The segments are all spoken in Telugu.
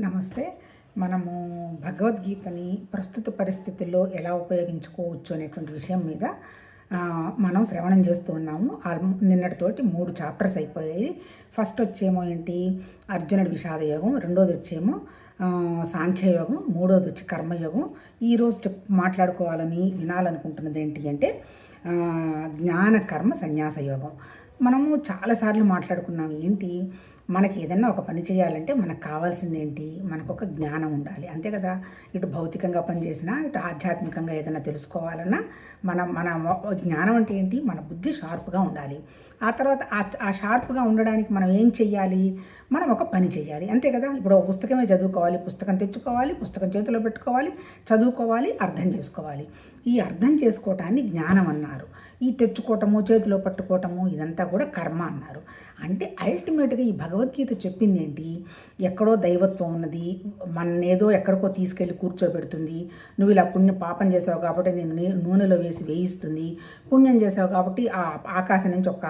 నమస్తే. మనము భగవద్గీతని ప్రస్తుత పరిస్థితుల్లో ఎలా ఉపయోగించుకోవచ్చు అనేటువంటి విషయం మీద మనం శ్రవణం చేస్తూ ఉన్నాము. ఆల్మో నిన్నటితోటి మూడు చాప్టర్స్ అయిపోయాయి. ఫస్ట్ వచ్చేమో ఏంటి? అర్జునుడి విషాదయోగం. రెండోది వచ్చేమో సాంఖ్యయోగం. మూడోది వచ్చి కర్మయోగం. ఈరోజు చెప్ మాట్లాడుకోవాలని వినాలనుకుంటున్నది ఏంటి అంటే జ్ఞాన కర్మ సన్యాస యోగం మనము చాలాసార్లు మాట్లాడుకున్నాం ఏంటి? మనకి ఏదైనా ఒక పని చేయాలంటే మనకు కావాల్సింది ఏంటి మనకు ఒక జ్ఞానం ఉండాలి. అంతే కదా? ఇటు భౌతికంగా పనిచేసినా ఇటు ఆధ్యాత్మికంగా ఏదైనా తెలుసుకోవాలన్నా మన మన జ్ఞానం అంటే ఏంటి? మన బుద్ధి షార్ప్గా ఉండాలి. ఆ తర్వాత ఆ ఆ షార్ప్గా ఉండడానికి మనం ఏం చెయ్యాలి? మనం ఒక పని చేయాలి అంతే కదా? ఇప్పుడు ఒక పుస్తకమే చదువుకోవాలి. పుస్తకం తెచ్చుకోవాలి. పుస్తకం చేతిలో పెట్టుకోవాలి. చదువుకోవాలి. అర్థం చేసుకోవాలి. ఈ అర్థం చేసుకోవటాన్ని జ్ఞానం అన్నారు. ఈ తెచ్చుకోవటము చేతిలో పట్టుకోవటము ఇదంతా కూడా కర్మ అన్నారు. అంటే అల్టిమేట్గా ఈ భగవద్గీత చెప్పింది ఏంటి ఎక్కడో దైవత్వం ఉన్నది మన్నేదో ఎక్కడికో తీసుకెళ్ళి కూర్చోబెడుతుంది. నువ్వు ఇలా పుణ్య పాపం చేసావు కాబట్టి నేను నూనెలో వేసి వేయిస్తుంది. పుణ్యం చేసావు కాబట్టి ఆ ఆకాశం నుంచి ఒక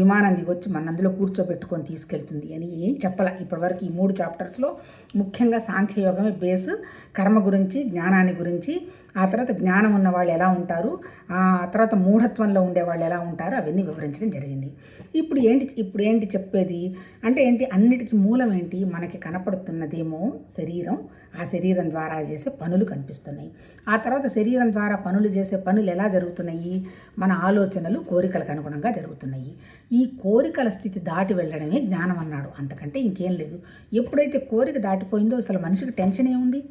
విమానం దిగొచ్చి మనందులో కూర్చోబెట్టుకొని తీసుకెళ్తుంది అని ఏం చెప్పాల. ఇప్పటివరకు ఈ మూడు చాప్టర్స్లో ముఖ్యంగా సాంఖ్యయోగమే బేస్ కర్మ గురించి జ్ఞానాన్ని గురించి ఆ తర్వాత జ్ఞానం ఉన్న వాళ్ళు ఎలా ఉంటారు? ఆ తర్వాత మూఢత్వంలో ఉండే వాళ్ళు ఎలా ఉంటారు? అవన్నీ వివరించడం జరిగింది. ఇప్పుడు ఏంటి ఇప్పుడు ఏంటి చెప్పేది? అంటే ఏంటి? అన్నిటికీ మూలం ఏంటి? మనకి కనపడుతున్నదేమో శరీరం. ఆ శరీరం ద్వారా చేసే పనులు కనిపిస్తున్నాయి. ఆ తర్వాత శరీరం ద్వారా పనులు చేసే పనులు ఎలా జరుగుతున్నాయి? మన ఆలోచనలు కోరికలకు అనుగుణంగా జరుగుతున్నాయి. ఈ కోరికల స్థితి దాటి వెళ్ళడమే జ్ఞానం అన్నాడు. అంతకంటే ఇంకేం లేదు. ఎప్పుడైతే కోరిక దాటిపోయిందో అసలు మనిషికి టెన్షన్ ఏముంది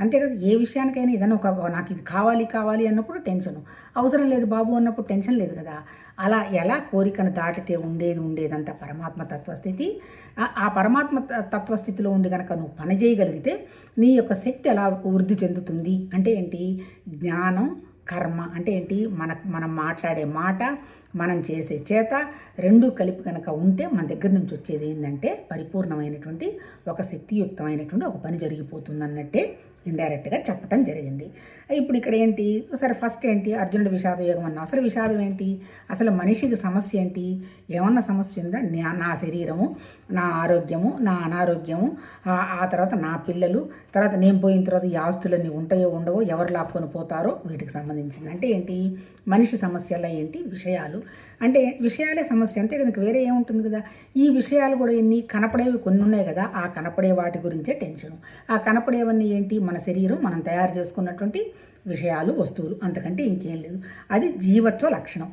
అంతే కదా ఏ విషయానికైనా ఏదైనా ఒక నాకు ఇది కావాలి కావాలి అన్నప్పుడు టెన్షన్. అవసరం లేదు బాబు అన్నప్పుడు టెన్షన్ లేదు కదా. అలా ఎలా కోరికను దాటితే ఉండేది ఉండేదంతా పరమాత్మ తత్వస్థితి? ఆ- పరమాత్మ తత్వస్థితిలో ఉండి కనుక నువ్వు పని చేయగలిగితే నీ యొక్క శక్తి ఎలా వృద్ధి చెందుతుంది? అంటే ఏంటి? జ్ఞానం కర్మ. అంటే ఏంటి? మన మనం మాట్లాడే మాట మనం చేసే చేత రెండు కలిపి కనుక ఉంటే మన దగ్గర నుంచి వచ్చేది ఏంటంటే పరిపూర్ణమైనటువంటి ఒక శక్తియుక్తమైనటువంటి ఒక పని జరిగిపోతుంది అన్నట్టే ఇండైరెక్ట్గా చెప్పటం జరిగింది. ఇప్పుడు ఇక్కడ ఏంటి? సరే ఫస్ట్ ఏంటి? అర్జునుడి విషాద యోగం అన్న. అసలు విషాదం ఏంటి? అసలు మనిషికి సమస్య ఏంటి? ఏమన్నా సమస్య ఉందా? నా నా శరీరము నా ఆరోగ్యము నా అనారోగ్యము ఆ తర్వాత నా పిల్లలు తర్వాత నేను పోయిన తర్వాత ఈ ఆస్తులన్నీ ఉంటాయో ఉండవో ఎవరు లాక్కొని పోతారో వీటికి సంబంధించింది. అంటే ఏంటి? మనిషి సమస్యల ఏంటి? విషయాలు. అంటే విషయాలే సమస్య. అంతే కదా వేరే ఏముంటుంది కదా? ఈ విషయాలు కూడా ఎన్ని? కనపడేవి కొన్ని ఉన్నాయి కదా. ఆ కనపడే వాటి గురించే టెన్షన్. ఆ కనపడేవన్నీ ఏంటి? మన శరీరం మనం తయారు చేసుకున్నటువంటి విషయాలు వస్తువులు. అంతకంటే ఇంకేం లేదు. అది జీవత్వ లక్షణం.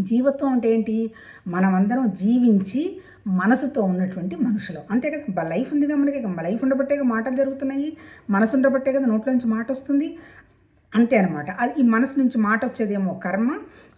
జీవత్వం అంటే ఏంటి? మనమందరం జీవించి మనసుతో ఉన్నటువంటి మనుషులు. అంతే కదా? లైఫ్ ఉంది కదా మనకి. లైఫ్ ఉండబట్టే మాటలు జరుగుతున్నాయి. మనసు ఉండబట్టే కదా నోట్లోంచి మాట వస్తుంది. అంతే అనమాట అది ఈ మనసు నుంచి మాట వచ్చేదేమో కర్మ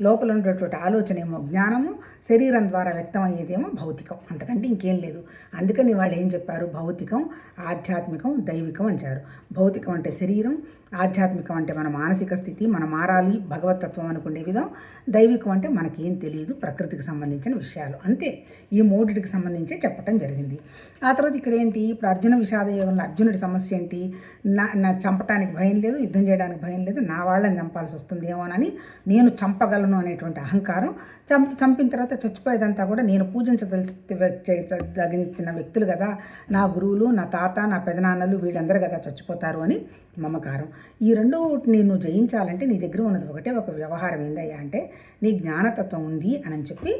లోపల ఉండేటువంటి ఆలోచన ఏమో జ్ఞానము శరీరం ద్వారా వ్యక్తమయ్యేదేమో భౌతికం. అంతకంటే ఇంకేం లేదు. అందుకని వాళ్ళు ఏం చెప్పారు? భౌతికం ఆధ్యాత్మికం దైవికం అంటారు భౌతికం అంటే శరీరం ఆధ్యాత్మికం అంటే మన మానసిక స్థితి మన మారాలి భగవతత్వం అనుకునే విధం దైవికం అంటే మనకేం తెలియదు ప్రకృతికి సంబంధించిన విషయాలు. అంతే. ఈ మూడిటికి సంబంధించే చెప్పటం జరిగింది. ఆ తర్వాత ఇక్కడ ఏంటి? ఇప్పుడు అర్జున విషాద యోగంలో అర్జునుడి సమస్య ఏంటి? నా నా చంపటానికి భయం లేదు యుద్ధం చేయడానికి భయం లేదు నా వాళ్ళని చంపాల్సి వస్తుందేమోనని నేను చంపగలను అనేటువంటి అహంకారం చం చంపిన తర్వాత చచ్చిపోయేదంతా కూడా నేను పూజించదగించిన వ్యక్తులు కదా నా గురువులు నా తాత నా పెదనాన్నలు వీళ్ళందరూ కదా చచ్చిపోతారు అని మమకారం. ఈ రెండో నేను జయించాలంటే నీ దగ్గర ఉన్నది ఒకటే ఒక వ్యవహారం ఏందయ్యా అంటే నీ జ్ఞానతత్వం ఉంది అని చెప్పి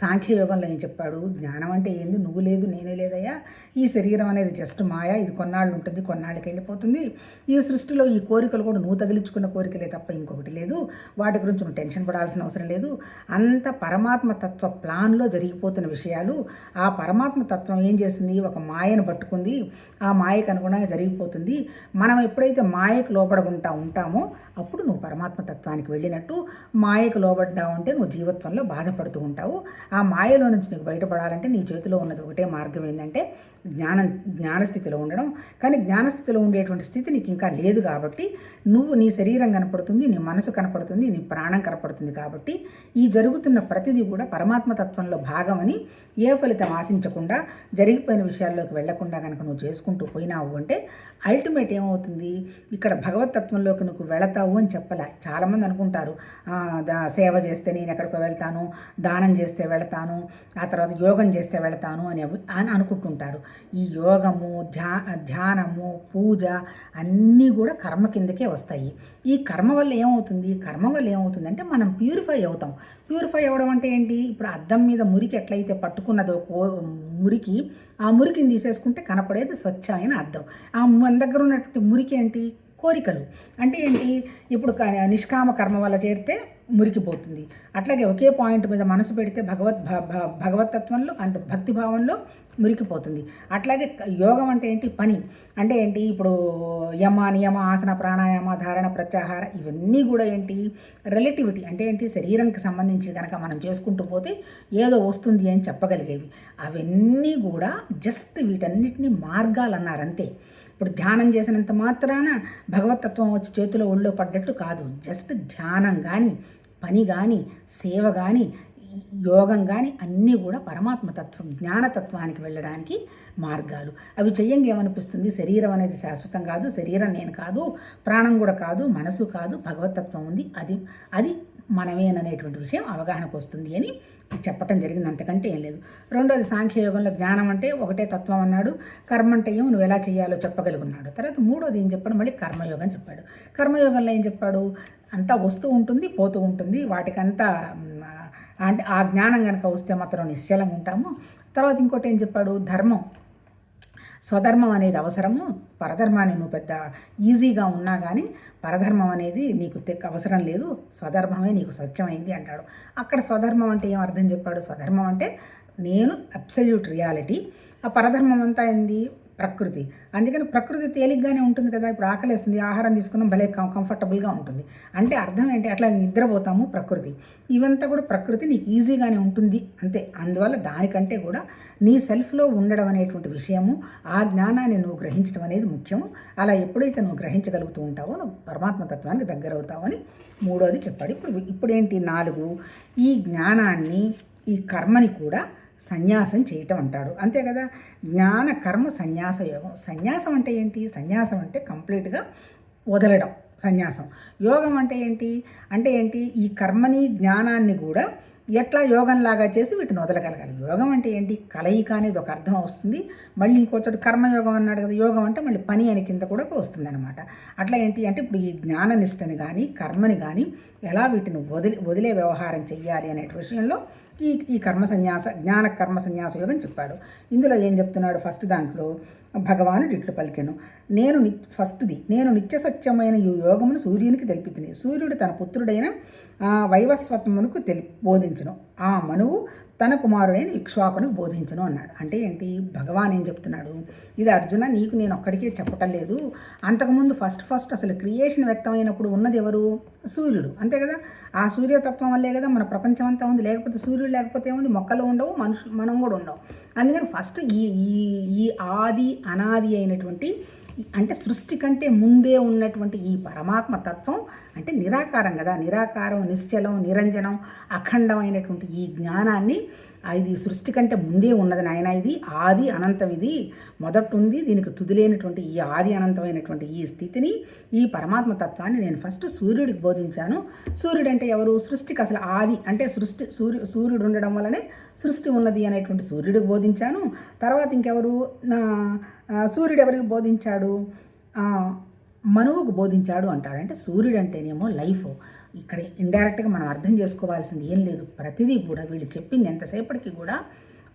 సాంఖ్యయోగంలో ఏం చెప్పాడు జ్ఞానం అంటే ఏంది? నువ్వు లేదు నేనే లేదయ్యా. ఈ శరీరం అనేది జస్ట్ మాయా. ఇది కొన్నాళ్ళు ఉంటుంది కొన్నాళ్ళకి వెళ్ళిపోతుంది. ఈ సృష్టిలో ఈ కోరికలు కూడా నువ్వు తగిలించుకున్న కోరికలే తప్ప ఇంకొకటి లేదు. వాటి గురించి నువ్వు టెన్షన్ పడాల్సిన అవసరం లేదు. అంత పరమాత్మ తత్వ ప్లాన్లో జరిగిపోతున్న విషయాలు ఆ పరమాత్మ తత్వం ఏం చేసింది? ఒక మాయను పట్టుకుంది. ఆ మాయకు అనుగుణంగా జరిగిపోతుంది. మనం ఎప్పుడైతే మాయకు లోపడకుండా ఉంటామో అప్పుడు నువ్వు పరమాత్మ తత్వానికి వెళ్ళినట్టు మాయకు లోబడ్డావు అంటే నువ్వు జీవత్వంలో బాధపడుతూ ఉంటావు. ఆ మాయలో నుంచి నీకు బయటపడాలంటే నీ చేతిలో ఉన్నది ఒకటే మార్గం ఏంటంటే జ్ఞానం జ్ఞానస్థితిలో ఉండడం. కానీ జ్ఞానస్థితిలో ఉండేటువంటి స్థితి నీకు ఇంకా లేదు కాబట్టి నువ్వు నీ శరీరం కనపడుతుంది నీ మనసు కనపడుతుంది నీ ప్రాణం కనపడుతుంది కాబట్టి ఈ జరుగుతున్న ప్రతిదీ కూడా పరమాత్మ తత్వంలో భాగమని ఏ ఫలితం ఆశించకుండా జరిగిపోయిన విషయాల్లోకి వెళ్ళకుండా కనుక నువ్వు చేసుకుంటూ పోయినావు అంటే అల్టిమేట్ ఏమవుతుంది? ఇక్కడ భగవతత్వంలోకి నువ్వు వెళతావు అని చెప్పలే. చాలామంది అనుకుంటారు దా- సేవ చేస్తే నేను ఎక్కడికో వెళ్తాను దానం చేస్తే వెళతాను ఆ తర్వాత యోగం చేస్తే వెళతాను అని అని అనుకుంటుంటారు. ఈ యోగము ధ్యా ధ్యానము పూజ అన్నీ కూడా కర్మ కిందకే వస్తాయి. ఈ కర్మ వల్ల ఏమవుతుంది? కర్మ వల్ల ఏమవుతుంది అంటే మనం ప్యూరిఫై అవుతాం. ప్యూరిఫై అవ్వడం అంటే ఏంటి? ఇప్పుడు అద్దం మీద మురికి ఎట్లయితే పట్టుకున్నదో కో మురికి ఆ మురికిని తీసేసుకుంటే కనపడేది స్వచ్ఛమైన అద్దం. ఆ మన దగ్గర ఉన్నటువంటి మురికి ఏంటి? కోరికలు. అంటే ఏంటి? ఇప్పుడు నిష్కామ కర్మ వల్ల చేరితే మురికిపోతుంది. అట్లాగే ఒకే పాయింట్ మీద మనసు పెడితే భగవత్ భ- భగవతత్వంలో అంటే భక్తి భావంలో మురికిపోతుంది. అట్లాగే యోగం అంటే ఏంటి? పని. అంటే ఏంటి? ఇప్పుడు యమ నియమ ఆసన ప్రాణాయామ ధారణ ప్రత్యాహార ఇవన్నీ కూడా ఏంటి? రిలేటివిటీ అంటే ఏంటి? శరీరానికి సంబంధించి కనుక మనం చేసుకుంటూ పోతే ఏదో వస్తుంది అని చెప్పగలిగేవి. అవన్నీ కూడా జస్ట్ వీటన్నిటిని మార్గాలు అన్నారు అంతే ఇప్పుడు ధ్యానం చేసినంత మాత్రాన భగవతత్వం వచ్చి చేతిలో ఒళ్ళో పడ్డట్టు కాదు. జస్ట్ ధ్యానం కానీ పని కానీ సేవ కానీ యోగం కానీ అన్నీ కూడా పరమాత్మతత్వం జ్ఞానతత్వానికి వెళ్ళడానికి మార్గాలు. అవి చెయ్యంగా ఏమనిపిస్తుంది? శరీరం అనేది శాశ్వతం కాదు శరీరం నేను కాదు ప్రాణం కూడా కాదు మనసు కాదు భగవతత్వం ఉంది అది అది మనమేననేటువంటి విషయం అవగాహనకు వస్తుంది అని చెప్పటం జరిగింది. అంతకంటే ఏం లేదు. రెండోది సాంఖ్యయోగంలో జ్ఞానం అంటే ఒకటే తత్వం అన్నాడు. కర్మ అంటే ఏమో నువ్వు ఎలా చేయాలో చెప్పగలుగున్నాడు. తర్వాత మూడోది ఏం చెప్పాడు? మళ్ళీ కర్మయోగం చెప్పాడు. కర్మయోగంలో ఏం చెప్పాడు? అంతా వస్తూ ఉంటుంది పోతూ ఉంటుంది. వాటికంతా అంటే ఆ జ్ఞానం కనుక వస్తే మాత్రం నిశ్చలంగా ఉంటాము. తర్వాత ఇంకోటి ఏం చెప్పాడు? ధర్మం. స్వధర్మం అనేది అవసరము పరధర్మాన్ని నువ్వు పెద్ద ఈజీగా ఉన్నా కానీ పరధర్మం అనేది నీకు తెక్ అవసరం లేదు స్వధర్మమే నీకు స్వచ్ఛమైంది అంటాడు. అక్కడ స్వధర్మం అంటే ఏం అర్థం చెప్పాడు? స్వధర్మం అంటే నేను అబ్సల్యూట్ రియాలిటీ. ఆ పరధర్మం అంతా ఏంది? ప్రకృతి. అందుకని ప్రకృతి తేలిగ్గానే ఉంటుంది కదా ఇప్పుడు ఆకలేస్తుంది ఆహారం తీసుకున్నాం భలే కం- కంఫర్టబుల్గా ఉంటుంది. అంటే అర్థం ఏంటి అట్లా నిద్రపోతాము ప్రకృతి. ఇవంతా కూడా ప్రకృతి నీకు ఈజీగానే ఉంటుంది అంతే. అందువల్ల దానికంటే కూడా నీ సెల్ఫ్లో ఉండడం అనేటువంటి విషయము ఆ జ్ఞానాన్ని నువ్వు గ్రహించడం అనేది ముఖ్యము. అలా ఎప్పుడైతే నువ్వు గ్రహించగలుగుతూ ఉంటావో నువ్వు పరమాత్మ తత్వానికి దగ్గర అని మూడోది చెప్పాడు. ఇప్పుడు ఇప్పుడేంటి నాలుగు? ఈ జ్ఞానాన్ని ఈ కర్మని కూడా సన్యాసం చేయటం అంటాడు. అంతే కదా? జ్ఞాన కర్మ సన్యాస యోగం. సన్యాసం అంటే ఏంటి? సన్యాసం అంటే కంప్లీట్గా వదలడం సన్యాసం. యోగం అంటే ఏంటి? అంటే ఏంటి? ఈ కర్మని జ్ఞానాన్ని కూడా ఎట్లా యోగంలాగా చేసి వీటిని వదలగలగాలి. యోగం అంటే ఏంటి? కలయిక అనేది ఒక అర్థం వస్తుంది. మళ్ళీ ఇంకోచోటి కర్మయోగం అన్నాడు కదా యోగం అంటే మళ్ళీ పని అని కింద కూడా వస్తుంది అనమాట అట్లా ఏంటి అంటే ఇప్పుడు ఈ జ్ఞాననిష్టని కానీ కర్మని కానీ ఎలా వీటిని వదిలి వదిలే వ్యవహారం చెయ్యాలి అనే విషయంలో ఈ ఈ కర్మ సన్యాస జ్ఞాన కర్మ సన్యాస యోగం చెప్పాడు. ఇందులో ఏం చెప్తున్నాడు? ఫస్ట్ దాంట్లో భగవానుడు ఇట్లు పలికెను. నేను ని ఫస్ట్ది నేను నిత్య సత్యమైన ఈ యోగమును సూర్యునికి తెలిపితిని. సూర్యుడు తన పుత్రుడైన ఆ, వైవస్వతమునకు తెలి బోధించను. ఆ మనువు తన కుమారుడైన ఇక్ష్వాకునికి బోధించను అన్నాడు. అంటే ఏంటి? భగవాన్ ఏం చెప్తున్నాడు? ఇది అర్జున నీకు నేను ఒక్కడికే చెప్పటం లేదు. అంతకుముందు ఫస్ట్ ఫస్ట్ అసలు క్రియేషన్ వ్యక్తమైనప్పుడు ఉన్నది ఎవరు? సూర్యుడు. అంతే కదా? ఆ సూర్యతత్వం వల్లే కదా మన ప్రపంచం అంతా ఉంది. లేకపోతే సూర్యుడు లేకపోతే ఏముంది? మొక్కలు ఉండవు మనుషులు మనం కూడా ఉండవు. అందుకని ఫస్ట్ ఈ ఈ ఈ ఆది అనాది అయినటువంటి అంటే సృష్టి కంటే ముందే ఉన్నటువంటి ఈ పరమాత్మ తత్వం అంటే నిరాకారం కదా. నిరాకారం నిశ్చలం నిరంజనం అఖండమైనటువంటి ఈ జ్ఞానాన్ని ఇది సృష్టి కంటే ముందే ఉన్నది నాయన ఇది. ఆది అనంతం ఇది. మొదట ఉంది దీనికి తుదిలేనటువంటి ఈ ఆది అనంతమైనటువంటి ఈ స్థితిని ఈ పరమాత్మ తత్వాన్ని నేను ఫస్ట్ సూర్యుడికి బోధించాను. సూర్యుడు అంటే ఎవరు? సృష్టికి అసలు ఆది అంటే సృష్టి సూర్యు సూర్యుడు ఉండడం వల్లనే సృష్టి ఉన్నది అనేటువంటి సూర్యుడికి బోధించాను. తర్వాత ఇంకెవరు? నా సూర్యుడు ఎవరికి బోధించాడు? మనువుకు బోధించాడు అంటాడు. అంటే సూర్యుడు అంటేనేమో లైఫ్. ఇక్కడ ఇండైరెక్ట్గా మనం అర్థం చేసుకోవాల్సింది ఏం లేదు. ప్రతిదీ కూడా వీళ్ళు చెప్పింది ఎంతసేపటికి కూడా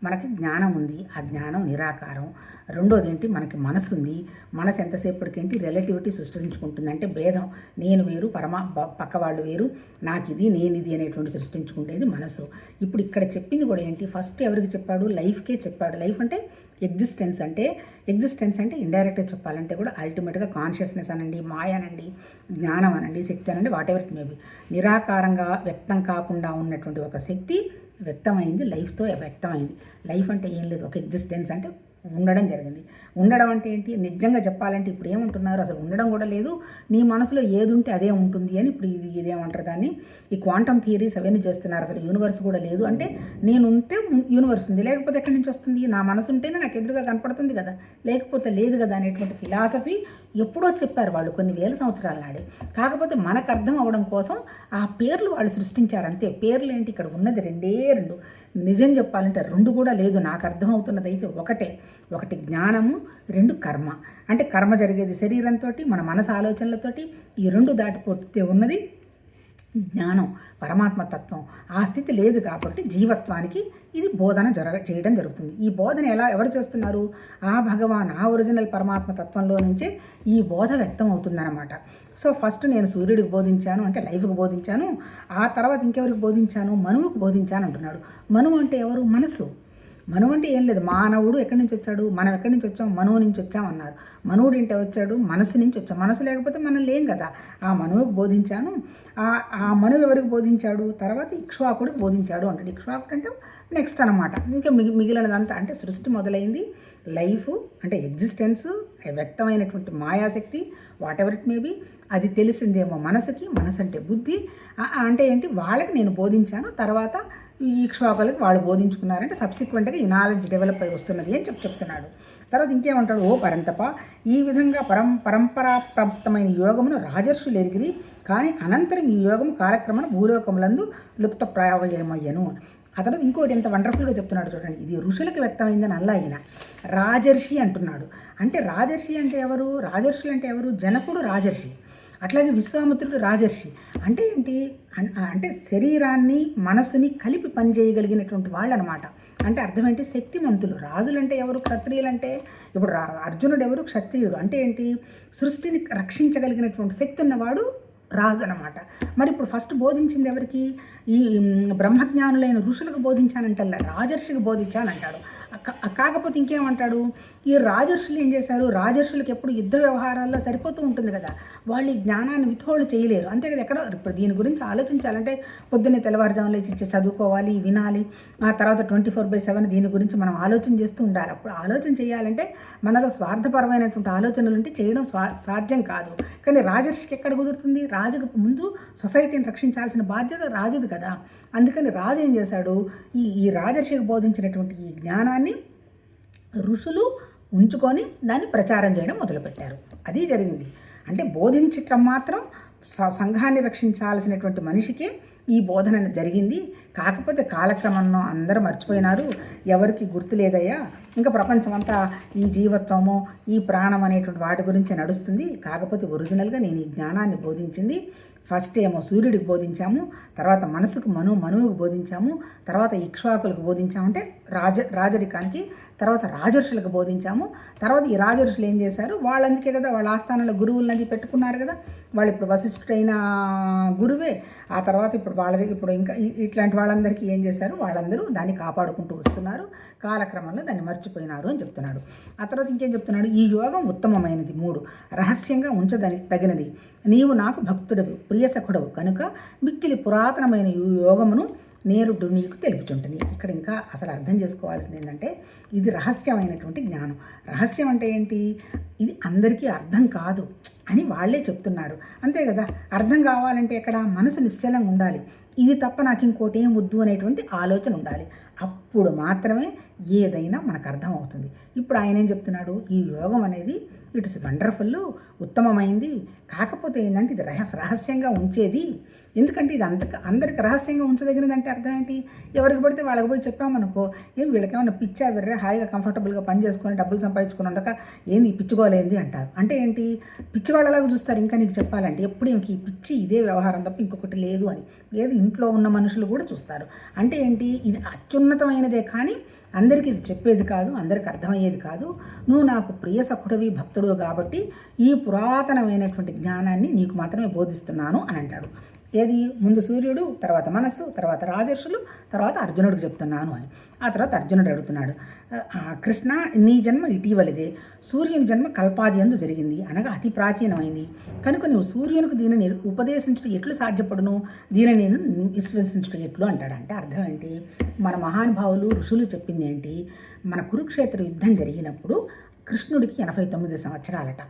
మనకి జ్ఞానం ఉంది ఆ జ్ఞానం నిరాకారం. రెండోది ఏంటి మనకి మనసు ఉంది. మనసు ఎంతసేపటికి ఏంటి రిలేటివిటీ సృష్టించుకుంటుంది. అంటే భేదం. నేను వేరు పరమా పక్క వాళ్ళు వేరు నాకు ఇది నేను ఇది అనేటువంటి సృష్టించుకునేది మనసు. ఇప్పుడు ఇక్కడ చెప్పింది కూడా ఏంటి? ఫస్ట్ ఎవరికి చెప్పాడు? లైఫ్కే చెప్పాడు. లైఫ్ అంటే ఎగ్జిస్టెన్స్ అంటే ఎగ్జిస్టెన్స్ అంటే ఇండైరెక్ట్గా చెప్పాలంటే కూడా అల్టిమేట్గా కాన్షియస్నెస్ అనండి మాయ అనండి జ్ఞానం అనండి శక్తి అనండి వాట్ ఎవర్ ఇట్ మేబీ నిరాకారంగా వ్యక్తం కాకుండా ఉన్నటువంటి ఒక శక్తి వ్యక్తమైంది లైఫ్తో వ్యక్తమైంది. లైఫ్ అంటే ఏం లేదు ఒక ఎగ్జిస్టెన్స్ అంటే ఉండడం జరిగింది. ఉండడం అంటే ఏంటి? నిజంగా చెప్పాలంటే ఇప్పుడు ఏమంటున్నారు? అసలు ఉండడం కూడా లేదు. నీ మనసులో ఏది ఉంటే అదే ఉంటుంది అని ఇప్పుడు ఇది ఇదేమంటారు దాన్ని? ఈ క్వాంటమ్ థియరీస్ అవన్నీ చేస్తున్నారు. అసలు యూనివర్స్ కూడా లేదు. అంటే నేను ఉంటే యూనివర్స్ ఉంది. లేకపోతే ఎక్కడి నుంచి వస్తుంది? నా మనసు ఉంటేనే నాకు ఎదురుగా కనపడుతుంది కదా. లేకపోతే లేదు కదా అనేటువంటి ఫిలాసఫీ ఎప్పుడో చెప్పారు వాళ్ళు కొన్ని వేల సంవత్సరాల నాడే. కాకపోతే మనకు అర్థం అవ్వడం కోసం ఆ పేర్లు వాళ్ళు సృష్టించారు. అంతే పేర్లు ఏంటి? ఇక్కడ ఉన్నది రెండే రెండు. నిజం చెప్పాలంటే రెండు కూడా లేదు. నాకు అర్థమవుతున్నది అయితే ఒకటే. ఒకటి జ్ఞానము రెండు కర్మ. అంటే కర్మ జరిగేది శరీరంతో మన మనసు ఆలోచనలతోటి ఈ రెండు దాటిపోతే ఉన్నది జ్ఞానం పరమాత్మ తత్వం. ఆ స్థితి లేదు కాబట్టి జీవత్వానికి ఇది బోధన జరగ చేయడం జరుగుతుంది. ఈ బోధన ఎలా ఎవరు చేస్తున్నారు? ఆ భగవాన్ ఆ ఒరిజినల్ పరమాత్మ తత్వంలో నుంచే ఈ బోధ వ్యక్తం అవుతుందన్నమాట సో ఫస్ట్ నేను సూర్యుడికి బోధించాను అంటే లైఫ్కి బోధించాను. ఆ తర్వాత ఇంకెవరికి బోధించాను? మనువుకు బోధించాను అంటున్నాడు. మనువు అంటే ఎవరు? మనసు మనువు అంటే ఏం లేదు. మానవుడు ఎక్కడి నుంచి వచ్చాడు? మనం ఎక్కడి నుంచి వచ్చాం? మనువు నుంచి వచ్చాం అన్నారు. మనువుడు ఇంటే వచ్చాడు? మనసు నుంచి వచ్చాం. మనసు లేకపోతే మనం లేం కదా. ఆ మనువుకు బోధించాను. ఆ ఆ మనువు ఎవరికి బోధించాడు? తర్వాత ఇక్ష్వాకుడికి బోధించాడు అంటాడు. ఇక్ష్వాకుడు అంటే నెక్స్ట్ అనమాట ఇంకా మిగి మిగిలినదంతా అంటే సృష్టి మొదలైంది. లైఫ్ అంటే ఎగ్జిస్టెన్స్ వ్యక్తమైనటువంటి మాయాశక్తి వాట్ ఎవర్ ఇట్ మేబీ అది తెలిసిందేమో మనసుకి మనసు అంటే బుద్ధి అంటే ఏంటి? వాళ్ళకి నేను బోధించాను. తర్వాత ఈ ఇక్ష్వాకులకి వాళ్ళు బోధించుకున్నారంటే సబ్సిక్వెంట్గా ఈ నాలెడ్జ్ డెవలప్ అయి వస్తున్నది అని చెప్పి చెప్తున్నాడు. తర్వాత ఇంకేమంటాడు? ఓ పరంతప ఈ విధంగా పరం పరంపరాప్రాప్తమైన యోగమును రాజర్షులు ఎరిగిరి కానీ అనంతరం ఈ యోగము కార్యక్రమం భూలోకములందు లుప్తప్రాయమయ్యను అతను ఇంకోటి ఎంత వండర్ఫుల్గా చెప్తున్నాడు చూడండి. ఇది ఋషులకు వ్యక్తమైందని ఆయన రాజర్షి అంటున్నాడు. అంటే రాజర్షి అంటే ఎవరు? రాజర్షులు అంటే ఎవరు? జనకుడు రాజర్షి. అట్లాగే విశ్వామిత్రుడు రాజర్షి. అంటే ఏంటి? అన్- అంటే శరీరాన్ని మనసుని కలిపి పనిచేయగలిగినటువంటి వాళ్ళు అనమాట అంటే అర్థం ఏంటి శక్తిమంతులు. రాజులు అంటే ఎవరు? క్షత్రియులు అంటే ఇప్పుడు రా అర్జునుడు ఎవరు? క్షత్రియుడు. అంటే ఏంటి? సృష్టిని రక్షించగలిగినటువంటి శక్తి ఉన్నవాడు రాజు అనమాట మరి ఇప్పుడు ఫస్ట్ బోధించింది ఎవరికి? ఈ బ్రహ్మజ్ఞానులైన ఋషులకు బోధించానంటల్లా రాజర్షికి బోధించానంటాడు. కాకపోతే ఇంకేమంటాడు? ఈ రాజర్షులు ఏం చేశారు? రాజర్షులకు ఎప్పుడు యుద్ధ వ్యవహారాల్లో సరిపోతూ ఉంటుంది కదా. వాళ్ళు ఈ జ్ఞానాన్ని విత్హోల్డ్ చేయలేరు. అంతే కదా ఎక్కడ? ఇప్పుడు దీని గురించి ఆలోచించాలంటే పొద్దున్నే తెల్లవారుజాములో లేచి చదువుకోవాలి వినాలి. ఆ తర్వాత ట్వంటీ ఫోర్ బై సెవెన్ దీని గురించి మనం ఆలోచన చేస్తూ ఉండాలి. అప్పుడు ఆలోచన చేయాలంటే మనలో స్వార్థపరమైనటువంటి ఆలోచనలు ఉంటే చేయడం స్వా సాధ్యం కాదు. కానీ రాజర్షికి ఎక్కడ కుదురుతుంది? రాజుకు ముందు సొసైటీని రక్షించాల్సిన బాధ్యత రాజుది కదా. అందుకని రాజు ఏం చేశాడు? ఈ ఈ రాజర్షికి బోధించినటువంటి ఈ జ్ఞానాన్ని ఋషులు ఉంచుకొని దాన్ని ప్రచారం చేయడం మొదలుపెట్టారు. అది జరిగింది. అంటే బోధించటం మాత్రం సంఘాన్ని రక్షించాల్సినటువంటి మనిషికి ఈ బోధన జరిగింది. కాకపోతే కాలక్రమంలో అందరూ మర్చిపోయినారు. ఎవరికి గుర్తు లేదయ్యా. ఇంకా ప్రపంచమంతా ఈ జీవత్వము ఈ ప్రాణం అనేటువంటి వాటి గురించి నడుస్తుంది. కాకపోతే ఒరిజినల్గా నేను ఈ జ్ఞానాన్ని బోధించింది. ఫస్ట్ ఏమో సూర్యుడికి బోధించాము తర్వాత మనసుకు మను మనువుకు బోధించాము తర్వాత ఇక్ష్వాకులకు బోధించాము అంటే రాజ రాజరికానికి తర్వాత రాజర్షులకు బోధించాము. తర్వాత ఈ రాజర్షులు ఏం చేశారు? వాళ్ళందుకే కదా వాళ్ళ ఆస్థానంలో గురువులనది పెట్టుకున్నారు కదా. వాళ్ళు ఇప్పుడు వశిష్ఠుడైన గురువే. ఆ తర్వాత ఇప్పుడు వాళ్ళ దగ్గర ఇప్పుడు ఇంకా ఇట్లాంటి వాళ్ళందరికీ ఏం చేశారు? వాళ్ళందరూ దాన్ని కాపాడుకుంటూ వస్తున్నారు. కాలక్రమంలో దాన్ని మర్చిపోయినారు అని చెప్తున్నాడు. ఆ తర్వాత ఇంకేం చెప్తున్నాడు? ఈ యోగం ఉత్తమమైనది. మూడు రహస్యంగా ఉంచదని తగినది. నీవు నాకు భక్తుడవు ప్రియసఖుడవు కనుక మిక్కిలి పురాతనమైన ఈ యోగమును నేరుడు నీకు తెలుపుచుంటుంది. ఇక్కడ ఇంకా అసలు అర్థం చేసుకోవాల్సింది ఏంటంటే ఇది రహస్యమైనటువంటి జ్ఞానం. రహస్యం అంటే ఏంటి? ఇది అందరికీ అర్థం కాదు అని వాళ్ళే చెప్తున్నారు. అంతే కదా? అర్థం కావాలంటే ఎక్కడ? మనసు నిశ్చలంగా ఉండాలి. ఇది తప్ప నాకు ఇంకోటి ఏం వద్దు అనేటువంటి ఆలోచన ఉండాలి. అప్పుడు మాత్రమే ఏదైనా మనకు అర్థం అవుతుంది ఇప్పుడు ఆయన ఏం చెప్తున్నాడు? ఈ యోగం అనేది ఇట్ ఇస్ వండర్ఫుల్ ఉత్తమమైంది. కాకపోతే ఏంటంటే ఇది రహస్ రహస్యంగా ఉంచేది. ఎందుకంటే ఇది అంత అందరికి రహస్యంగా ఉంచదగినదంటే అర్థం ఏంటి? ఎవరికి పడితే వాళ్ళకి పోయి చెప్పామనుకో ఏం వీళ్ళకేమన్నా పిచ్చా వెర్రే హాయిగా కంఫర్టబుల్గా పని చేసుకొని డబ్బులు సంపాదించుకొని ఉండక ఏంది పిచ్చుకోలేంది అంటారు. అంటే ఏంటి? పిచ్చి వాళ్ళలాగా చూస్తారు. ఇంకా నీకు చెప్పాలంటే ఎప్పుడు ఇంక ఈ పిచ్చి ఇదే వ్యవహారం తప్ప ఇంకొకటి లేదు అని. లేదు ఇంట్లో ఉన్న మనుషులు కూడా చూస్తారు. అంటే ఏంటి? ఇది అత్యున్నతమైనదే కానీ అందరికీ ఇది చెప్పేది కాదు అందరికి అర్థమయ్యేది కాదు. నువ్వు నాకు ప్రియ సఖుడవి భక్తుడు కాబట్టి ఈ పురాతనమైనటువంటి జ్ఞానాన్ని నీకు మాత్రమే బోధిస్తున్నాను అని అంటాడు. ఏది? ముందు సూర్యుడు తర్వాత మనస్సు తర్వాత రాజర్షులు తర్వాత అర్జునుడికి చెప్తున్నాను అని. ఆ తర్వాత అర్జునుడు అడుగుతున్నాడు కృష్ణ నీ జన్మ ఇటీవలిదే. సూర్యుని జన్మ కల్పాది అందు జరిగింది. అనగా అతి ప్రాచీనమైంది. కనుక నువ్వు సూర్యునికి దీనిని ఉపదేశించడం ఎట్లు సాధ్యపడును? దీనిని నేను విశ్వసించడం ఎట్లు? అంటాడు. అంటే అర్థం ఏంటి? మన మహానుభావులు ఋషులు చెప్పింది ఏంటి? మన కురుక్షేత్ర యుద్ధం జరిగినప్పుడు కృష్ణుడికి ఎనభై తొమ్మిది సంవత్సరాలట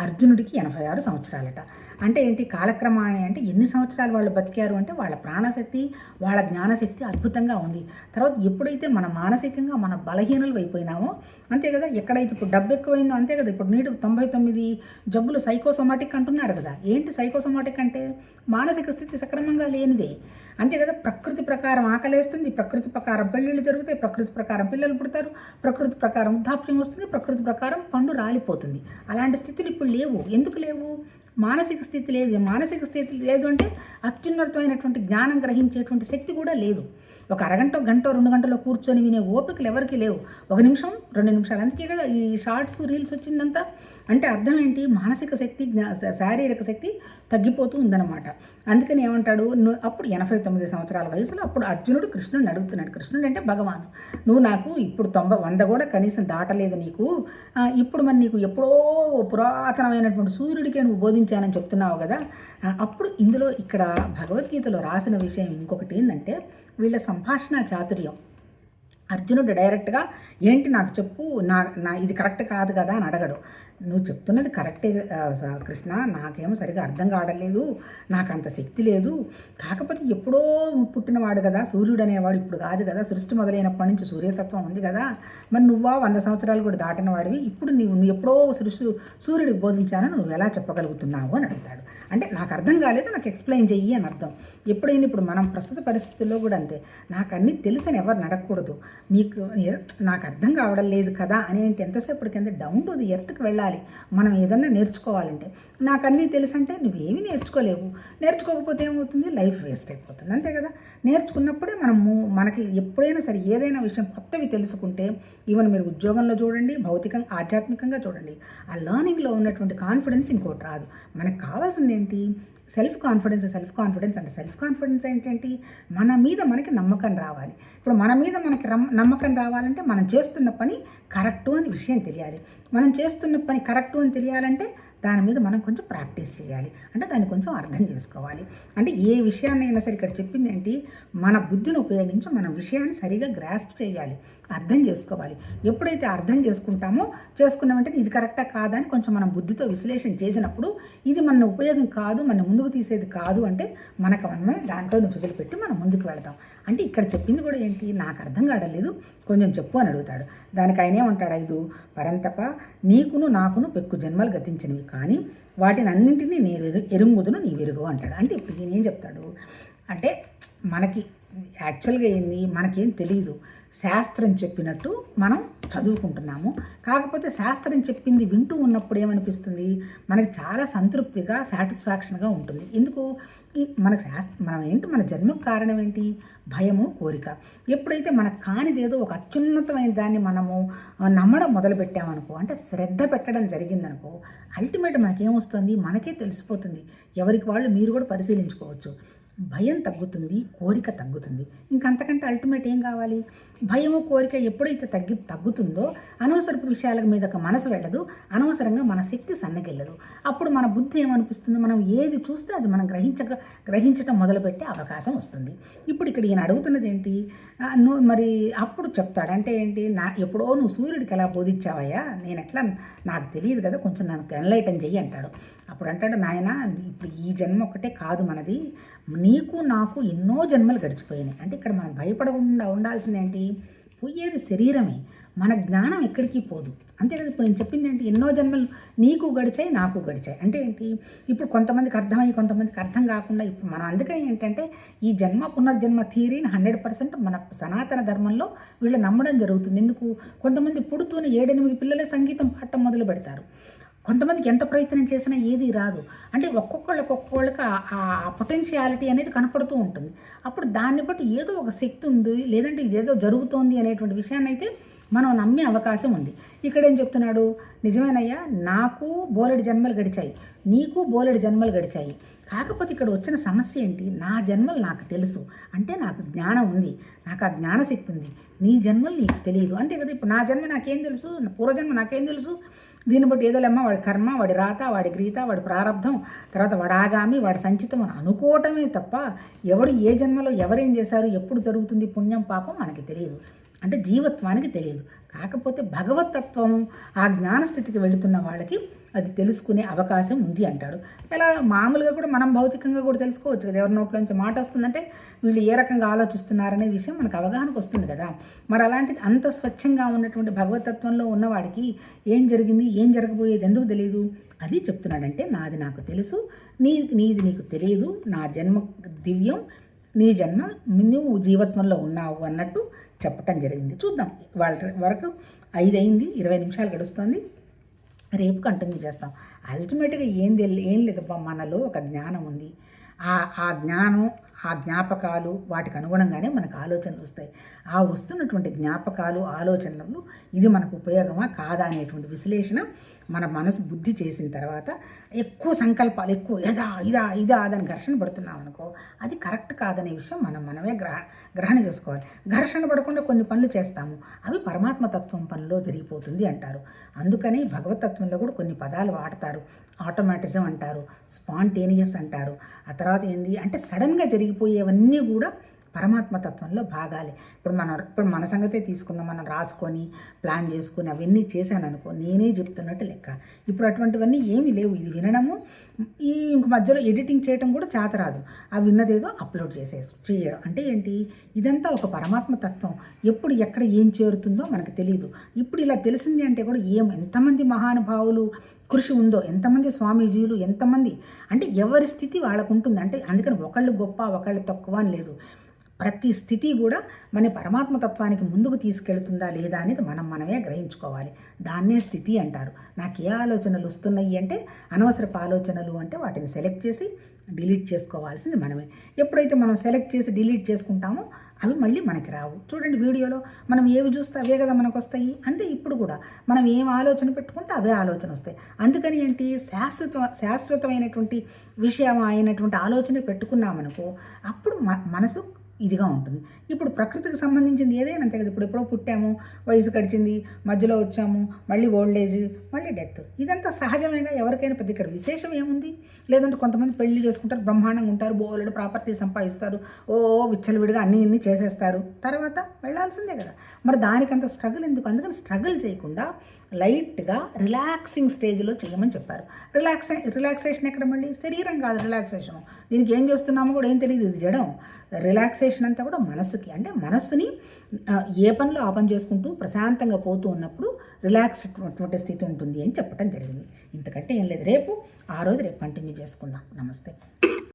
అర్జునుడికి ఎనభై ఆరు సంవత్సరాలట. అంటే ఏంటి? కాలక్రమాన్ని అంటే ఎన్ని సంవత్సరాలు వాళ్ళు బతికారు అంటే వాళ్ళ ప్రాణశక్తి వాళ్ళ జ్ఞానశక్తి అద్భుతంగా ఉంది. తర్వాత ఎప్పుడైతే మన మానసికంగా మన బలహీనలు అయిపోయినామో అంతే కదా? ఎక్కడైతే ఇప్పుడు డబ్బు ఎక్కువైందో అంతే కదా? ఇప్పుడు నీటి తొంభై తొమ్మిది జబ్బులు సైకోసోమాటిక్ అంటున్నారు కదా? ఏంటి సైకోసోమాటిక్ అంటే? మానసిక స్థితి సక్రమంగా లేనిదే. అంతే కదా? ప్రకృతి ప్రకారం ఆకలేస్తుంది. ప్రకృతి ప్రకారం పెళ్ళిళ్ళు జరుగుతాయి. ప్రకృతి ప్రకారం పిల్లలు పుడతారు. ప్రకృతి ప్రకారం వృద్ధాప్యం వస్తుంది. ప్రకృతి ప్రకారం పండు రాలిపోతుంది. అలాంటి స్థితులు ఇప్పుడు లేవు. ఎందుకు లేవు? మానసిక స్థితి లేదు. మానసిక స్థితి లేదు అంటే అత్యున్నతమైనటువంటి జ్ఞానం గ్రహించేటువంటి శక్తి కూడా లేదు. ఒక అరగంట గంట రెండు గంటలో కూర్చొని వినే ఓపికలు ఎవరికి లేవు. ఒక నిమిషం రెండు నిమిషాలు. అందుకే కదా ఈ షార్ట్స్ రీల్స్ వచ్చిందంతా. అంటే అర్థం ఏంటి? మానసిక శక్తి జ్ఞా శారీరక శక్తి తగ్గిపోతూ ఉందన్నమాట. అందుకని ఏమంటాడు? నువ్వు అప్పుడు ఎనభై తొమ్మిది సంవత్సరాల వయసులో అప్పుడు అర్జునుడు కృష్ణుడిని అడుగుతున్నాడు. కృష్ణుడు అంటే భగవాన్. నువ్వు నాకు ఇప్పుడు తొంభై వంద కూడా కనీసం దాటలేదు నీకు. ఇప్పుడు మరి నీకు ఎప్పుడో పురాతనమైనటువంటి సూర్యుడికే నువ్వు బోధించానని చెప్తున్నావు కదా. అప్పుడు ఇందులో ఇక్కడ భగవద్గీతలో రాసిన విషయం ఇంకొకటి ఏంటంటే వీళ్ళ సంభాషణ చాతుర్యం. అర్జునుడు డైరెక్ట్గా ఏంటి నాకు చెప్పు నా నా ఇది కరెక్ట్ కాదు కదా అని అడగడు. నువ్వు చెప్తున్నది కరెక్టే కృష్ణ నాకేమో సరిగా అర్థం కావడలేదు నాకు అంత శక్తి లేదు. కాకపోతే ఎప్పుడో పుట్టినవాడు కదా సూర్యుడు అనేవాడు ఇప్పుడు కాదు కదా సృష్టి మొదలైనప్పటి నుంచి సూర్యతత్వం ఉంది కదా మరి నువ్వా వంద సంవత్సరాలు కూడా దాటిన వాడివి ఇప్పుడు నువ్వు ఎప్పుడో సృష్టి సూర్యుడికి బోధించానని నువ్వు ఎలా చెప్పగలుగుతున్నావు అని అడుగుతాడు. అంటే నాకు అర్థం కాలేదు నాకు ఎక్స్ప్లెయిన్ చెయ్యి అని అర్థం. ఎప్పుడైనా ఇప్పుడు మనం ప్రస్తుత పరిస్థితుల్లో కూడా అంతే. నాకు అన్నీ తెలుసని ఎవరు నడకూడదు మీకు నాకు అర్థం కావడం లేదు కదా అని ఏంటి ఎంతసేపటి కింద డౌన్ టు ది ఎర్త్కి వెళ్ళాలి. మనం ఏదన్నా నేర్చుకోవాలంటే. నాకు అన్నీ తెలుసు అంటే నువ్వేమీ నేర్చుకోలేవు. నేర్చుకోకపోతే ఏమవుతుంది? లైఫ్ వేస్ట్ అయిపోతుంది. అంతే కదా? నేర్చుకున్నప్పుడే మనము మనకి ఎప్పుడైనా సరే ఏదైనా విషయం కొత్తవి తెలుసుకుంటే ఈవెన్ మీరు ఉద్యోగంలో చూడండి భౌతికంగా ఆధ్యాత్మికంగా చూడండి ఆ లర్నింగ్లో ఉన్నటువంటి కాన్ఫిడెన్స్ ఇంకోటి రాదు. మనకు కావాల్సింది ఏంటి సెల్ఫ్ కాన్ఫిడెన్స్ సెల్ఫ్ కాన్ఫిడెన్స్ అంటే సెల్ఫ్ కాన్ఫిడెన్స్ ఏంటంటే మన మీద మనకి నమ్మకం రావాలి. ఇప్పుడు మన మీద మనకి నమ్మకం రావాలంటే మనం చేస్తున్న పని కరెక్టు అని విషయం తెలియాలి. మనం చేస్తున్న పని కరెక్టు అని తెలియాలంటే దాని మీద మనం కొంచెం ప్రాక్టీస్ చేయాలి. అంటే దాన్ని కొంచెం అర్థం చేసుకోవాలి. అంటే ఏ విషయాన్నైనా సరే ఇక్కడ చెప్పింది ఏంటి? మన బుద్ధిని ఉపయోగించి మన విషయాన్ని సరిగా గ్రాస్ప్ చేయాలి. అర్థం చేసుకోవాలి. ఎప్పుడైతే అర్థం చేసుకుంటామో చేసుకున్నామంటే ఇది కరెక్టా కాదా అని కొంచెం మనం బుద్ధితో విశ్లేషణ చేసినప్పుడు ఇది మన ఉపయోగం కాదు మన ముందుకు తీసేది కాదు అంటే మనకు మనమే దాంట్లో నుంచి వదిలిపెట్టి మనం ముందుకు వెళతాం అంటే ఇక్కడ చెప్పింది కూడా ఏంటి? నాకు అర్థం కాడలేదు కొంచెం చెప్పు అని అడుగుతాడు. దానికి ఆయన ఏమంటాడు? ఐదు పరంతప నీకును నాకును పెక్కు జన్మలు గతించినవి. కానీ వాటిని అన్నింటినీ నేను ఎరుంగుదును నీ విరుగు అంటాడు. అంటే ఇప్పుడు నేనేం చెప్తాడు? అంటే మనకి యాక్చువల్గా ఏంది? మనకేం తెలియదు శాస్త్రం చెప్పినట్టు మనం చదువుకుంటున్నాము. కాకపోతే శాస్త్రం చెప్పింది వింటూ ఉన్నప్పుడు ఏమనిపిస్తుంది? మనకి చాలా సంతృప్తిగా సాటిస్ఫాక్షన్గా ఉంటుంది. ఎందుకు? ఈ మనకు శాస్త్ర మనం ఏంటి? మన జన్మకు కారణం ఏంటి? భయము కోరిక. ఎప్పుడైతే మనకు కానిదేదో ఒక అత్యున్నతమైన దాన్ని మనము నమ్మడం మొదలుపెట్టామనుకో అంటే శ్రద్ధ పెట్టడం జరిగిందనుకో అల్టిమేట్ మనకేమొస్తుంది? మనకే తెలిసిపోతుంది. ఎవరికి వాళ్ళు మీరు కూడా పరిశీలించుకోవచ్చు. భయం తగ్గుతుంది కోరిక తగ్గుతుంది. ఇంకంతకంటే అల్టిమేట్ ఏం కావాలి? భయము కోరిక ఎప్పుడైతే తగ్గి తగ్గుతుందో అనవసరపు విషయాల మీద ఒక మనసు వెళ్ళదు. అనవసరంగా మన శక్తి సన్నగిల్లదు. అప్పుడు మన బుద్ధి ఏమనిపిస్తుంది? మనం ఏది చూస్తే అది మనం గ్రహించక గ్రహించటం మొదలుపెట్టే అవకాశం వస్తుంది. ఇప్పుడు ఇక్కడ ఈయన అడుగుతున్నది ఏంటి? నువ్వు మరి అప్పుడు చెప్తాడు. అంటే ఏంటి? నా ఎప్పుడో నువ్వు సూర్యుడికి ఎలా బోధించావయ్యా? నేను ఎట్లా నాకు తెలియదు కదా కొంచెం నాకు ఎన్లైటన్ చెయ్యి అంటాడు. అప్పుడు అంటాడు నాయన ఇప్పుడు ఈ జన్మ ఒకటే కాదు మనది. నీకు నాకు ఎన్నో జన్మలు గడిచిపోయినాయి. అంటే ఇక్కడ మనం భయపడకుండా ఉండాల్సింది ఏంటి పోయేది శరీరమే. మన జ్ఞానం ఎక్కడికి పోదు. అంతే కదా? ఇప్పుడు నేను చెప్పింది ఏంటి ఎన్నో జన్మలు నీకు గడిచాయి నాకు గడిచాయి. అంటే ఏంటి? ఇప్పుడు కొంతమందికి అర్థమయ్యి కొంతమందికి అర్థం కాకుండా ఇప్పుడు మనం అందుకని ఏంటంటే ఈ జన్మ పునర్జన్మ థియరీని హండ్రెడ్ పర్సెంట్ మన సనాతన ధర్మంలో వీళ్ళు నమ్మడం జరుగుతుంది. ఎందుకు? కొంతమంది పుడుతూనే ఏడెనిమిది పిల్లలే సంగీతం పాడటం మొదలు పెడతారు కొంతమందికి ఎంత ప్రయత్నం చేసినా ఏది రాదు. అంటే ఒక్కొక్కళ్ళకి ఒక్కొక్కళ్ళకి ఆ- పొటెన్షియాలిటీ అనేది కనపడుతూ ఉంటుంది. అప్పుడు దాన్ని బట్టి ఏదో ఒక శక్తి ఉంది లేదంటే ఇదేదో జరుగుతోంది అనేటువంటి విషయాన్ని అయితే మనం నమ్మే అవకాశం ఉంది. ఇక్కడ ఏం చెప్తున్నాడు? నిజమేనయ్యా నాకు బోలెడు జన్మలు గడిచాయి. నీకు బోలెడు జన్మలు గడిచాయి. కాకపోతే ఇక్కడ వచ్చిన సమస్య ఏంటి? నా జన్మలు నాకు తెలుసు. అంటే నాకు జ్ఞానం ఉంది. నాకు ఆ జ్ఞానశక్తి ఉంది. నీ జన్మలు నీకు తెలియదు. అంతే కదా? ఇప్పుడు నా జన్మ నాకేం తెలుసు? నా పూర్వజన్మ నాకేం తెలుసు? దీన్ని బట్టి ఏదోలేమ్మా వాడి కర్మ వాడి రాత వాడి గ్రీత వాడి ప్రారంధం తర్వాత వాడి ఆగామి వాడి సంచితం అని అనుకోవటమే తప్ప ఎవడు ఏ జన్మలో ఎవరేం చేశారు ఎప్పుడు జరుగుతుంది పుణ్యం పాపం మనకి తెలియదు. అంటే జీవత్వానికి తెలియదు. కాకపోతే భగవతత్వం ఆ జ్ఞానస్థితికి వెళుతున్న వాళ్ళకి అది తెలుసుకునే అవకాశం ఉంది అంటాడు. ఇలా మామూలుగా కూడా మనం భౌతికంగా కూడా తెలుసుకోవచ్చు కదా ఎవరి నోట్లోంచి మాట వస్తుందంటే వీళ్ళు ఏ రకంగా ఆలోచిస్తున్నారనే విషయం మనకు అవగాహనకు వస్తుంది కదా. మరి అలాంటిది అంత స్వచ్ఛంగా ఉన్నటువంటి భగవతత్వంలో ఉన్నవాడికి ఏం జరిగింది ఏం జరగబోయేది ఎందుకు తెలియదు? అది చెప్తున్నాడంటే నాది నాకు తెలుసు నీ నీది నీకు తెలియదు నా జన్మ దివ్యం నీ జన్మ నువ్వు జీవత్వంలో ఉన్నావు అన్నట్టు చెప్పటం జరిగింది. చూద్దాం. వాళ్ళ వరకు ఐదు అయింది ఇరవై నిమిషాలు గడుస్తుంది. రేపు కంటిన్యూ చేస్తాం. అల్టిమేట్గా ఏం తెలి ఏం లేదబ్బా మనలో ఒక జ్ఞానం ఉంది. ఆ ఆ జ్ఞానం ఆ జ్ఞాపకాలు వాటికి అనుగుణంగానే మనకు ఆలోచనలు వస్తాయి. ఆ వస్తున్నటువంటి జ్ఞాపకాలు ఆలోచనలు ఇది మనకు ఉపయోగమా కాదా అనేటువంటి విశ్లేషణ మన మనసు బుద్ధి చేసిన తర్వాత ఎక్కువ సంకల్పాలు ఎక్కువ ఇదా ఇదా ఇదా అదని ఘర్షణ పడుతున్నాం అనుకో అది కరెక్ట్ కాదనే విషయం మనం మనమే గ్రహ గ్రహణ చేసుకోవాలి. ఘర్షణ పడకుండా కొన్ని పనులు చేస్తాము. అవి పరమాత్మ తత్వం పనిలో జరిగిపోతుంది అంటారు. అందుకని భగవతత్వంలో కూడా కొన్ని పదాలు వాడతారు. ఆటోమాటిజం అంటారు. స్పాంటేనియస్ అంటారు. ఆ తర్వాత ఏంది అంటే సడన్గా జరిగి జరిగిపోయేవన్నీ కూడా పరమాత్మ తత్వంలో భాగాలే. ఇప్పుడు మనం ఇప్పుడు మన సంగతే తీసుకుందాం. మనం రాసుకొని ప్లాన్ చేసుకొని అవన్నీ చేశాను అనుకో నేనే చెప్తున్నట్టు లెక్క. ఇప్పుడు అటువంటివన్నీ ఏమీ లేవు. ఇది వినడము ఈ ఇంక మధ్యలో ఎడిటింగ్ చేయడం కూడా చేతరాదు ఆ విన్నదేదో అప్లోడ్ చేసే చేయడం. అంటే ఏంటి? ఇదంతా ఒక పరమాత్మ తత్వం ఎప్పుడు ఎక్కడ ఏం చేరుతుందో మనకు తెలియదు ఇప్పుడు ఇలా తెలిసింది అంటే కూడా ఏం ఎంతమంది మహానుభావులు కృషి ఉందో ఎంతమంది స్వామీజీలు ఎంతమంది అంటే ఎవరి స్థితి వాళ్ళకు ఉంటుంది అంటే అందుకని ఒకళ్ళు గొప్ప ఒకళ్ళు తక్కువ అని లేదు. ప్రతి స్థితి కూడా మన పరమాత్మతత్వానికి ముందుకు తీసుకెళ్తుందా లేదా అనేది మనం మనమే గ్రహించుకోవాలి. దాన్నే స్థితి అంటారు. నాకు ఏ ఆలోచనలు వస్తున్నాయి అంటే అనవసరపు ఆలోచనలు అంటే వాటిని సెలెక్ట్ చేసి డిలీట్ చేసుకోవాల్సింది మనమే. ఎప్పుడైతే మనం సెలెక్ట్ చేసి డిలీట్ చేసుకుంటామో అవి మళ్ళీ మనకి రావు. చూడండి వీడియోలో మనం ఏవి చూస్తే అవే కదా మనకు వస్తాయి? అంతే ఇప్పుడు కూడా మనం ఏం ఆలోచన పెట్టుకుంటే అవే ఆలోచన వస్తాయి. అందుకని ఏంటి? శాశ్వత శాశ్వతమైనటువంటి విషయం అయినటువంటి ఆలోచన పెట్టుకున్నామనుకో అప్పుడు మ మనసు ఇదిగా ఉంటుంది. ఇప్పుడు ప్రకృతికి సంబంధించింది ఏదైనా అంతే కదా. ఇప్పుడు ఎప్పుడో పుట్టాము వయసు గడిచింది మధ్యలో వచ్చాము మళ్ళీ ఓల్డ్ ఏజ్ మళ్ళీ డెత్. ఇదంతా సహజమేగా ఎవరికైనా పెద్ద ఇక్కడ విశేషం ఏముంది? లేదంటే కొంతమంది పెళ్ళి చేసుకుంటారు బ్రహ్మాండంగా ఉంటారు బోలెడు ప్రాపర్టీ సంపాదిస్తారు ఓ విచ్చలవిడిగా అన్నీ ఇన్ని చేసేస్తారు. తర్వాత వెళ్ళాల్సిందే కదా. మరి దానికంత స్ట్రగుల్ ఎందుకు? అందుకని స్ట్రగుల్ చేయకుండా లైట్గా రిలాక్సింగ్ స్టేజ్లో చేయమని చెప్పారు. రిలాక్సే రిలాక్సేషన్ ఎక్కడ మళ్ళీ? శరీరం కాదు రిలాక్సేషన్. దీనికి ఏం చేస్తున్నామో కూడా ఏం తెలియదు ఇది జడం. రిలాక్సేషన్ అంతా కూడా మనసుకి అంటే మనస్సుని ఏ పనిలో ఆ పని చేసుకుంటూ ప్రశాంతంగా పోతూ ఉన్నప్పుడు రిలాక్స్ అటువంటి స్థితి ఉంటుంది అని చెప్పడం జరిగింది. ఇంతకంటే ఏం లేదు. రేపు ఆ రోజు రేపు కంటిన్యూ చేసుకుందాం. నమస్తే.